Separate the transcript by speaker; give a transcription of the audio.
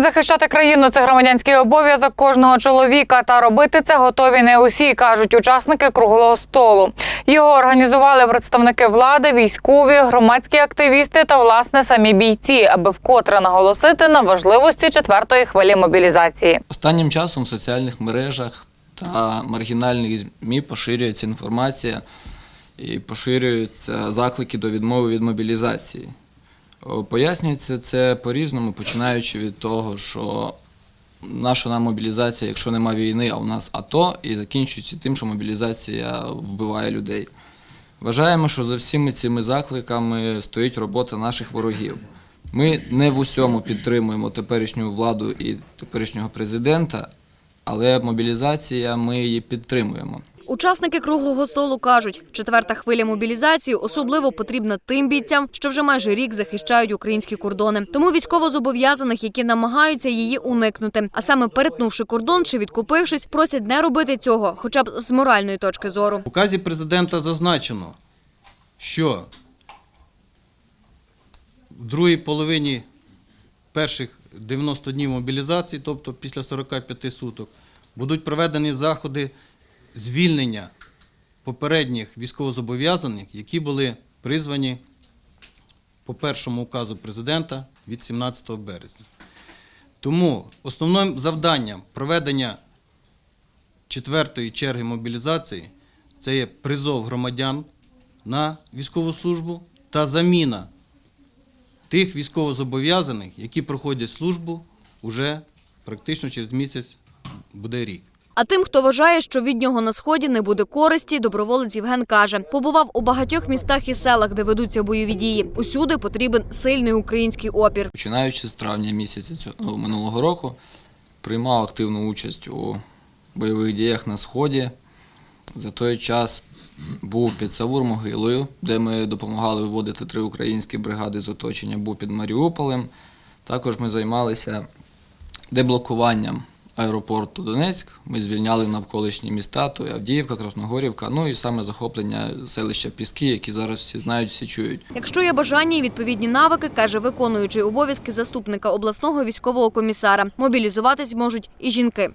Speaker 1: Захищати країну це громадянський обов'язок кожного чоловіка. Та робити це готові не усі, кажуть учасники круглого столу. Його організували представники влади, військові, громадські активісти та власне самі бійці, аби вкотре наголосити на важливості четвертої хвилі мобілізації.
Speaker 2: Останнім часом в соціальних мережах та маргінальних ЗМІ поширюється інформація і поширюються заклики до відмови від мобілізації. О, Пояснюється це по-різному, починаючи від того, що наша нам мобілізація, якщо нема війни, а у нас АТО, і закінчується тим, що мобілізація вбиває людей. Вважаємо, що за всіми цими закликами стоїть робота наших ворогів. Ми не в усьому підтримуємо теперішню владу і теперішнього президента, але мобілізація ми її підтримуємо.
Speaker 3: Учасники круглого столу кажуть, четверта хвиля мобілізації особливо потрібна тим бійцям, що вже майже рік захищають українські кордони. Тому військовозобов'язаних, які намагаються її уникнути, а саме перетнувши кордон чи відкупившись, просять не робити цього, хоча б з моральної точки зору.
Speaker 4: В указі президента зазначено, що в другій половині перших 90 днів мобілізації, тобто після 45 суток, будуть проведені заходи звільнення попередніх військовозобов'язаних, які були призвані по першому указу президента від 17 березня. Тому основним завданням проведення четвертої черги мобілізації це є призов громадян на військову службу та заміна тих військовозобов'язаних, які проходять службу уже практично через місяць буде рік.
Speaker 3: А тим, хто вважає, що від нього на сході не буде користі, доброволець Євген каже, побував у багатьох містах і селах, де ведуться бойові дії. Усюди потрібен сильний український опір.
Speaker 2: Починаючи з травня місяця цього ну, минулого року, приймав активну участь у бойових діях на Сході. За той час був під Савур-Могилою, де ми допомагали виводити три українські бригади з оточення, був під Маріуполем. Також ми займалися деблокуванням аеропорту Донецьк. Ми звільняли навколишні міста, то Авдіївка, Красногорівка, ну і саме захоплення селища Піски, які зараз всі знають, всі чують.
Speaker 3: Якщо є бажання і відповідні навики, каже виконуючий обов'язки заступника обласного військового комісара, мобілізуватись можуть і жінки.